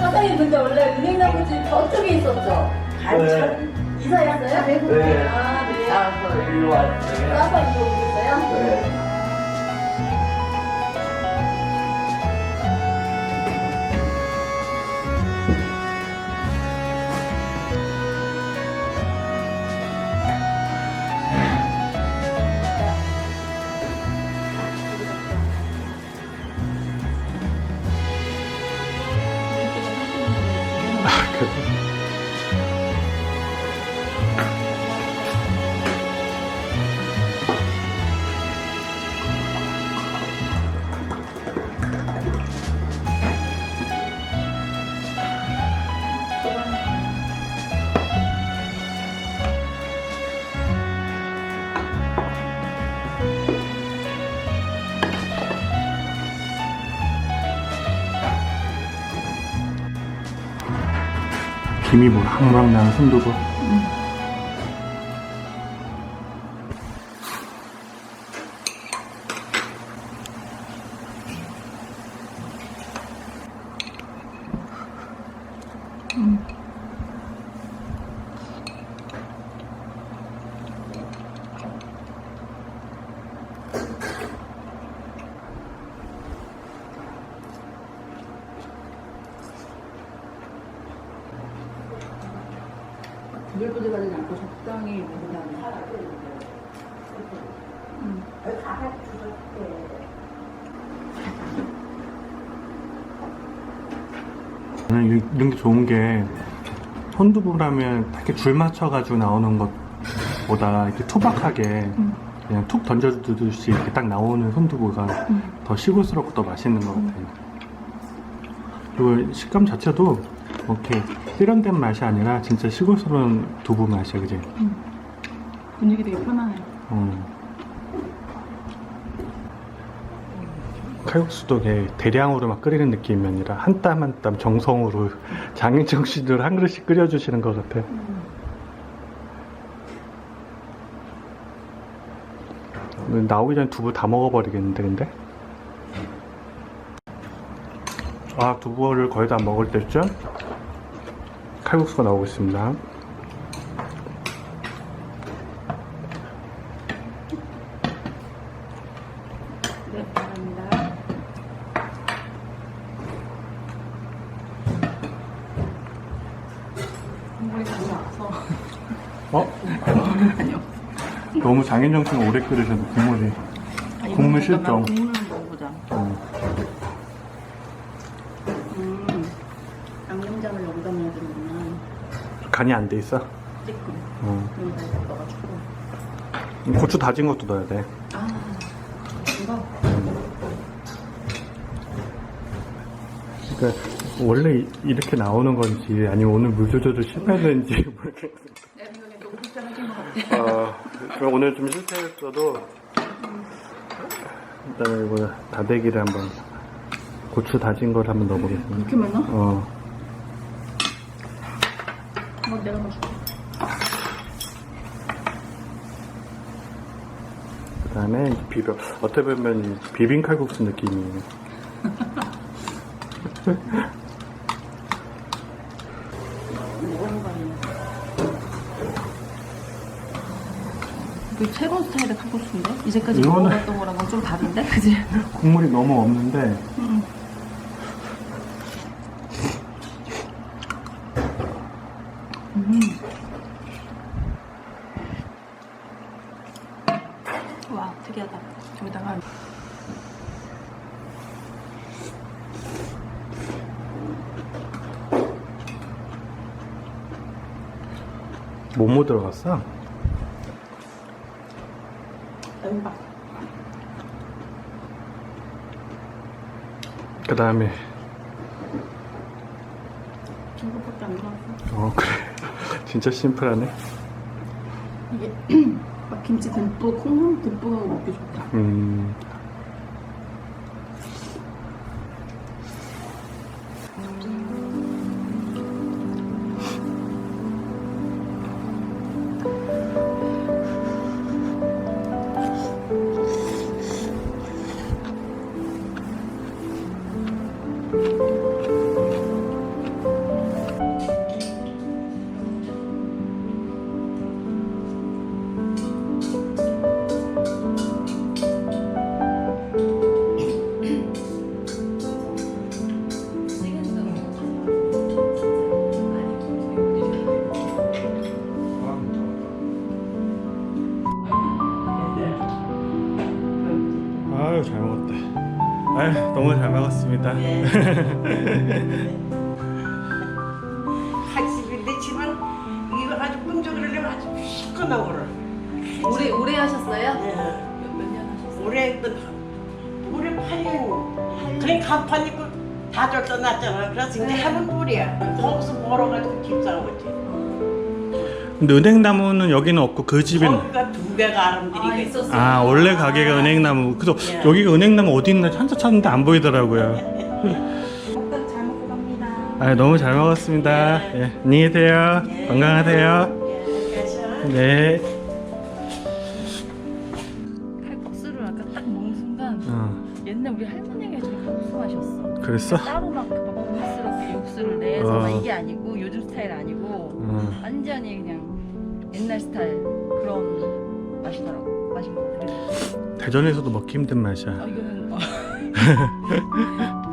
사장님 근데 원래 은행나무집 저쪽에 있었죠? 네. 이사했어요? 네. 아, 네. 아, 일로 왔어요. 나서 이거 오셨어요? 네. 김이 뭐 항상 나는 손두부. 부들부들하지 않고 적당히 그다음에 저는 이- 이런 게 좋은 게 손두부라면 이렇게 줄 맞춰가지고 나오는 것보다 이렇게 투박하게 그냥 툭 던져주듯이 이렇게 딱 나오는 손두부가 더 시골스럽고 더 맛있는 것 같아요. 그리고 식감 자체도 뭐 이렇게 세련된 맛이 아니라 진짜 시골스러운 두부 맛이야, 그지? 분위기 되게 편안해요. 어. 칼국수도 대량으로 막 끓이는 느낌이 아니라 한 땀 한 땀 정성으로 장인정 씨들 한 그릇씩 끓여주시는 것 같아요. 나오기 전에 두부 다 먹어버리겠는데, 근데? 아, 두부를 거의 다 먹을 때쯤 칼국수가 나오고 있습니다. 네, 감사합니다. 국물이 다 나와서 어? 너무 장인정신 오래 끓이셔도 국물이 국물 실종. 간이 안 돼 있어. 조금 어. 여기다 넣어가지고. 고추 다진 것도 넣어야 돼. 아, 이거? 그러니까 원래 이- 이렇게 나오는 건지 아니면 오늘 물 조절도 실패했는지 모르겠어. 내 생각에 너무 불편해진 것 같아. 어, 그럼 오늘 좀 실패했어도 일단 이거 다대기를 한번 고추 다진 걸 한번 넣어보겠습니다. 이렇게 많나? 어. 뭐 내가 넣어줄게. 그다음에 비벼. 어떻게 보면 이 비빔 칼국수 느낌이에요. 그 새로운 스타일의 칼국수인데? 이제까지 이거는- 먹어봤던 거랑은 좀 다른데? 그지? 국물이 너무 없는데 응. 음. 와, 특이하다. 여기다가 뭐뭐 들어갔어? 그 다음에 이것밖에 안 들어갔어. 어 그래 진짜 심플하네 이게 막 김치 듬뿍, 콩나물 듬뿍 하고 먹기 좋다. 음 너무 잘 먹었습니다. 학습인데 집은 이거 아주 끈적이려면 아주 시커나 거를 오래, 오래 하셨어요? 예. 몇년 하셨어요? 올해 그 올해 8년. 그냥 간판 입고 다 줬다 놨잖아. 그래서 이제 하는 뿔이야. 거기서 멀어가지고 집사는 거지 근데 은행나무는 여기는 없고 그 집에는 거기가 두 개가 아름드리게 아, 있어 있었어요. 아 원래 가게가 은행나무 그래서 예. 여기가 은행나무 어디 있나 한참 찾는데 안 보이더라고요 잘 먹고 갑니다. 아 너무 잘 먹었습니다 예, 안녕히 계세요 건강하세요 그래서 네 칼국수를 아까 딱 먹는 순간 어, 옛날 우리 할머니가 해주는 칼국수 맛이었어. 그랬어? 따로 막 고급스럽게 육수를 내서 어. 막 이게 아니고 요즘 스타일 아니고 어. 완전히 그냥 옛날 스타일 그런 맛이더라고. 맛인 것 같아. 대전에서도 먹기 힘든 맛이야 아 이거는